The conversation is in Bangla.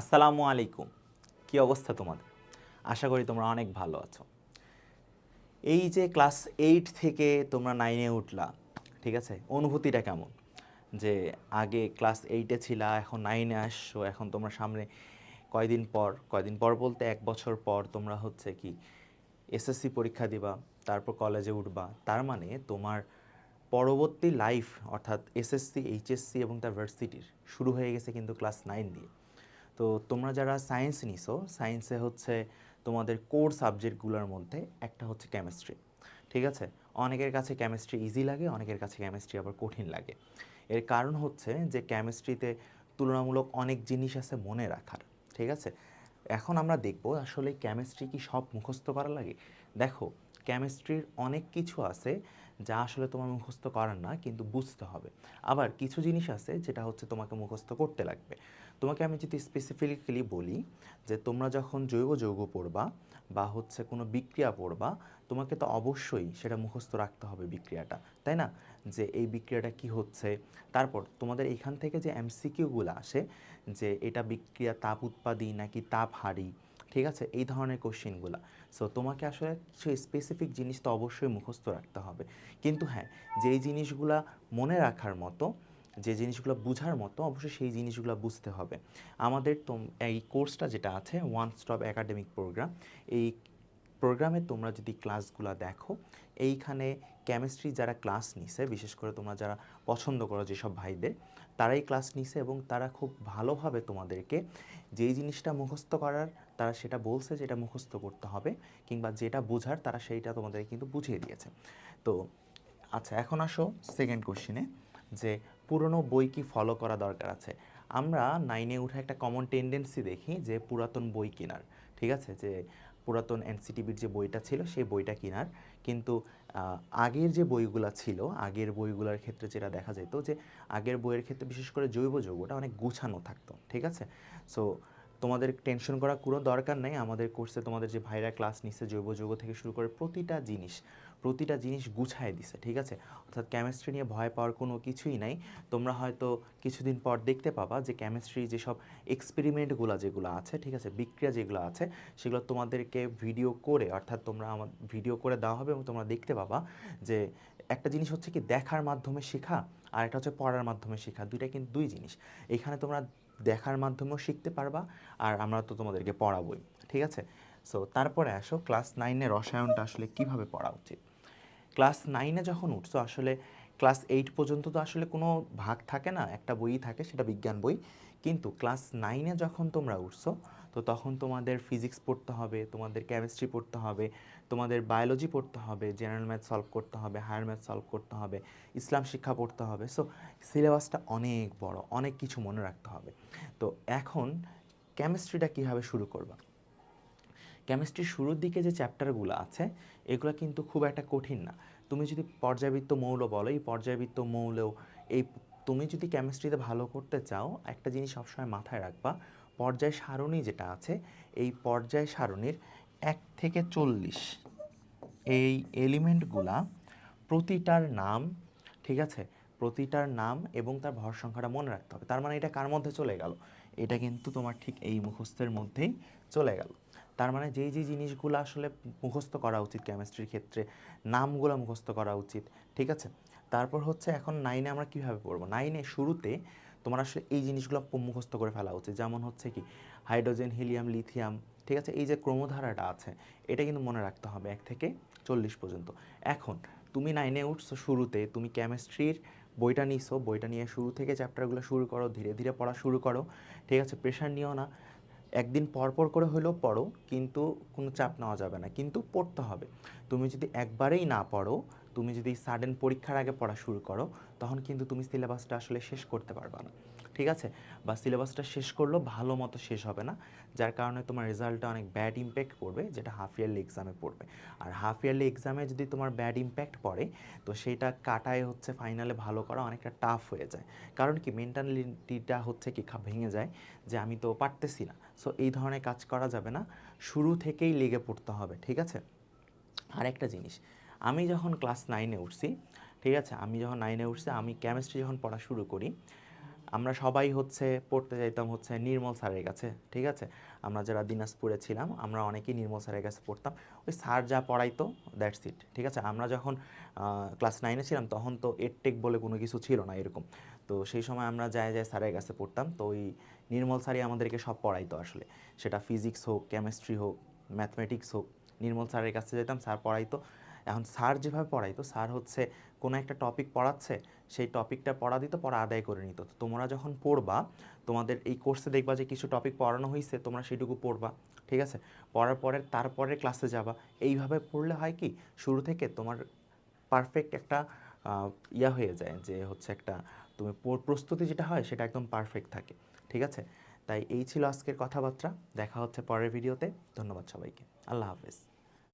আসসালামু আলাইকুম। কি অবস্থা তোমাদের? আশা করি তোমরা অনেক ভালো আছো। এই যে ক্লাস এইট থেকে তোমরা নাইনে উঠলা, ঠিক আছে? অনুভূতিটা কেমন? যে আগে ক্লাস এইটে ছিলা, এখন নাইনে আসছো, এখন তোমরা সামনে কয়দিন পর? কয়দিন পর বলতে এক বছর পর তোমরা হচ্ছে কি এসএসসি পরীক্ষা দিবা, তারপর কলেজে উঠবা। তার মানে তোমার পরবর্তী লাইফ অর্থাৎ এসএসসি এইচএসসি এবং তার ভার্সিটির শুরু হয়ে গেছে কিন্তু ক্লাস নাইন দিয়ে। তো তোমরা যারা সায়েন্স নিছো সায়েন্সে হচ্ছে তোমাদের কোর সাবজেক্টগুলোর মধ্যে একটা হচ্ছে কেমিস্ট্রি ঠিক আছে? অনেকের কাছে কেমিস্ট্রি ইজি লাগে, অনেকের কাছে কেমিস্ট্রি আবার কঠিন লাগে। এর কারণ হচ্ছে যে কেমিস্ট্রিতে তুলনামূলক অনেক জিনিস আছে মনে রাখার, ঠিক আছে? এখন আমরা দেখব আসলে কেমিস্ট্রি কি সব মুখস্থ করা লাগে। দেখো কেমিস্ট্রির অনেক কিছু আছে যা আসলে তোমার মুখস্থ করার না, কিন্তু বুঝতে হবে। আবার কিছু জিনিস আছে যেটা হচ্ছে তোমাকে মুখস্থ করতে লাগবে। তোমাকে আমি যদি স্পেসিফিক্যালি বলি যে তোমরা যখন জৈব যৌগ পড়বা বা হচ্ছে কোনো বিক্রিয়া পড়বা, তোমাকে তো অবশ্যই সেটা মুখস্থ রাখতে হবে বিক্রিয়াটা, তাই না? যে এই বিক্রিয়াটা কি হচ্ছে? তারপর তোমাদের এখান থেকে যে এমসিকিউগুলো আসে, যে এটা বিক্রিয়া তাপ উৎপাদী নাকি তাপ হারি ঠিক আছে? এই ধরনের কোশ্চেনগুলো সো তোমাকে আসলে কিছু স্পেসিফিক জিনিস তো অবশ্যই মুখস্থ রাখতে হবে। কিন্তু হ্যাঁ যেই জিনিসগুলা মনে রাখার মতো, যে জিনিসগুলো বোঝার মতো, অবশ্যই সেই জিনিসগুলো বুঝতে হবে। আমাদের তোম এই কোর্সটা যেটা আছে ওয়ান স্টপ একাডেমিক প্রোগ্রাম এই প্রোগ্রামে তোমরা যদি ক্লাসগুলো দেখো, এইখানে কেমিস্ট্রি যারা ক্লাস নিছে, বিশেষ করে তোমরা যারা পছন্দ করো যেসব ভাইদের, তারাই ক্লাস নিছে এবং তারা খুব ভালোভাবে তোমাদেরকে যেই জিনিসটা মুখস্থ করার, তারা সেটা বলছে যেটা মুখস্থ করতে হবে কিংবা যেটা বোঝার, তারা সেইটা তোমাদের কিন্তু বুঝিয়ে দিয়েছে। তো আচ্ছা এখন আসো সেকেন্ড কোশ্চিনে যে পুরনো বই কি ফলো করা দরকার আছে? আমরা নাইনে উঠে একটা কমন টেন্ডেন্সি দেখি যে পুরাতন বই কেনার, ঠিক আছে? যে পুরাতন এনসিটিভির যে বইটা ছিল, সেই বইটা কেনার। কিন্তু আগের যে বইগুলো ছিল, আগের বইগুলোর ক্ষেত্রে যেটা দেখা যেত যে, আগের বইয়ের ক্ষেত্রে বিশেষ করে জৈব যৌগটা অনেক গুছানো থাকতো, ঠিক আছে? সো তোমাদের টেনশন করা কোনো দরকার নেই। আমাদের কোর্সে তোমাদের যে ভাইরা ক্লাস নিচ্ছে জৈব যৌগ থেকে শুরু করে প্রতিটা জিনিস প্রতিটা জিনিস গুছায় দিছে, ঠিক আছে? অর্থাৎ কেমিস্ট্রি নিয়ে ভয় পাওয়ার কোনো কিছুই নাই। তোমরা হয়তো কিছুদিন পর দেখতে পাবা যে কেমিস্ট্রি যেসব এক্সপেরিমেন্টগুলো যেগুলো আছে, ঠিক আছে? বিক্রিয়া যেগুলো আছে, সেগুলো তোমাদেরকে ভিডিও করে, অর্থাৎ তোমরা আমার ভিডিও করে দেওয়া হবে এবং তোমরা দেখতে পাবা যে একটা জিনিস হচ্ছে কি, দেখার মাধ্যমে শেখা আর একটা হচ্ছে পড়ার মাধ্যমে শেখা। দুইটা কিন্তু দুই জিনিস। এখানে তোমরা দেখার মাধ্যমেও শিখতে পারবা আর আমরা তো তোমাদেরকে পড়াবোই, ঠিক আছে? সো তারপরে আসো ক্লাস নাইনে রসায়নটা আসলে কীভাবে পড়া উচিত? ক্লাস নাইনে যখন উঠছো, আসলে ক্লাস এইট পর্যন্ত তো আসলে কোনো ভাগ থাকে না, একটা বইই থাকে, সেটা বিজ্ঞান বই। কিন্তু ক্লাস নাইনে যখন তোমরা উঠছো, তো তখন তোমাদের ফিজিক্স পড়তে হবে, তোমাদের কেমিস্ট্রি পড়তে হবে, তোমাদের বায়োলজি পড়তে হবে, জেনারেল ম্যাথ সলভ করতে হবে, হায়ার ম্যাথ সলভ করতে হবে, ইসলাম শিক্ষা পড়তে হবে। সো, সিলেবাসটা অনেক বড়, অনেক কিছু মনে রাখতে হবে। তো এখন কেমিস্ট্রিটা কীভাবে শুরু করবা? কেমিস্ট্রির শুরুর দিকে যে চ্যাপ্টারগুলো আছে, এগুলো কিন্তু খুব একটা কঠিন না। তুমি যদি পর্যায়বৃত্ত মৌল বলো, এই পর্যায়বৃত্ত মৌলেও এই তুমি যদি কেমিস্ট্রিতে ভালো করতে চাও, একটা জিনিস সবসময় মাথায় রাখবা, পর্যায় সারণী যেটা আছে, এই পর্যায় সারণীর এক থেকে চল্লিশ এই এলিমেন্টগুলা প্রতিটার নাম, ঠিক আছে? প্রতিটার নাম এবং তার ভর সংখ্যাটা মনে রাখতে হবে। তার মানে এটা কার মধ্যে চলে গেল? এটা কিন্তু তোমার ঠিক এই মুখস্থের মধ্যেই চলে গেল। তার মানে যেই যেই জিনিসগুলো আসলে মুখস্থ করা উচিত কেমিস্ট্রির ক্ষেত্রে, নামগুলো মুখস্থ করা উচিত, ঠিক আছে? তারপর হচ্ছে এখন নাইনে আমরা কীভাবে পড়ব? নাইনে শুরুতে তোমার আসলে এই জিনিসগুলো মুখস্থ করে ফেলা উচিত। যেমন হচ্ছে কি হাইড্রোজেন হিলিয়াম লিথিয়াম ঠিক আছে? এই যে ক্রমধারাটা আছে, এটা কিন্তু মনে রাখতে হবে এক থেকে চল্লিশ পর্যন্ত। এখন তুমি নাইনে উঠছো শুরুতে, তুমি কেমিস্ট্রির বইটা নিছো, বইটা নিয়ে শুরু থেকে চ্যাপ্টারগুলো শুরু করো, ধীরে ধীরে পড়া শুরু করো, ঠিক আছে? প্রেশার নিও না। একদিন পর পর করে হলেও পড়ো, কিন্তু কোনো চাপ নেওয়া যাবে না। কিন্তু পড়তে হবে। তুমি যদি একবারেই না পড়ো, তুমি যদি সাডেন পরীক্ষার আগে পড়া শুরু করো, তখন কিন্তু তুমি সিলেবাসটা আসলে শেষ করতে পারবে না। ঠিক আছে? বা সিলেবাসটা শেষ করলেও ভালো মতো শেষ হবে না। যার কারণে তোমার রেজাল্টটা অনেক ব্যাড ইম্প্যাক্ট পড়বে, যেটা হাফ ইয়ারলি এক্সামে পড়বে। আর হাফ ইয়ারলি এক্সামে যদি তোমার ব্যাড ইম্প্যাক্ট পড়ে, তো সেটা কাটায় হচ্ছে ফাইনালে ভালো করা অনেকটা টাফ হয়ে যায়। কারণ কি? মেন্টালিটিটা হচ্ছে কি? ভেঙে যায় যে আমি তো পারতেছি না। সো এই ধরনের কাজ করা যাবে না। শুরু থেকেই লেগে পড়তে হবে, ঠিক আছে? আর একটা জিনিস, আমি যখন ক্লাস নাইনে উঠছি, ঠিক আছে? আমি যখন নাইনে উঠছি, আমি কেমিস্ট্রি যখন পড়া শুরু করি আমরা সবাই হচ্ছে পড়তে যাইতাম হচ্ছে নির্মল স্যারের কাছে, ঠিক আছে? আমরা যারা দিনাজপুরে ছিলাম, আমরা অনেকেই নির্মল স্যারের কাছে পড়তাম। ওই স্যার যা পড়াইতো দ্যাটস ইট ঠিক আছে? আমরা যখন ক্লাস নাইনে ছিলাম, তখন তো এডটেক বলে কোনো কিছু ছিল না এরকম। তো সেই সময় আমরা যায় যায় স্যারের কাছে পড়তাম, তো ওই নির্মল স্যারই আমাদেরকে সব পড়াইতো আসলে। সেটা ফিজিক্স হোক কেমিস্ট্রি হোক ম্যাথমেটিক্স হোক, নির্মল স্যারের কাছে যেতাম, স্যার পড়াইতো। এখন স্যার যেভাবে পড়াইতো, স্যার হচ্ছে কোনো একটা টপিক পড়াচ্ছে সেই টপিকটা পড়া দিত, পড়া আদায় করে নিত। তোমরা যখন পড়বা, তোমাদের এই কোর্সে দেখবা যে কিছু টপিক পড়ানো হয়েছে তোমরা সেটুকু পড়বা, ঠিক আছে? পড়ার পরে তারপরে ক্লাসে যাবা। এইভাবে পড়লে হয় কি, শুরু থেকে তোমার পারফেক্ট একটা ইয়া হয়ে যায় যে হচ্ছে একটা, তুমি প্রস্তুতি যেটা হয় সেটা একদম পারফেক্ট থাকে, ঠিক আছে? তাই এই ছিল আজকের কথাবার্তা। দেখা হচ্ছে পরের ভিডিওতে ধন্যবাদ সবাইকে। আল্লাহ হাফেজ।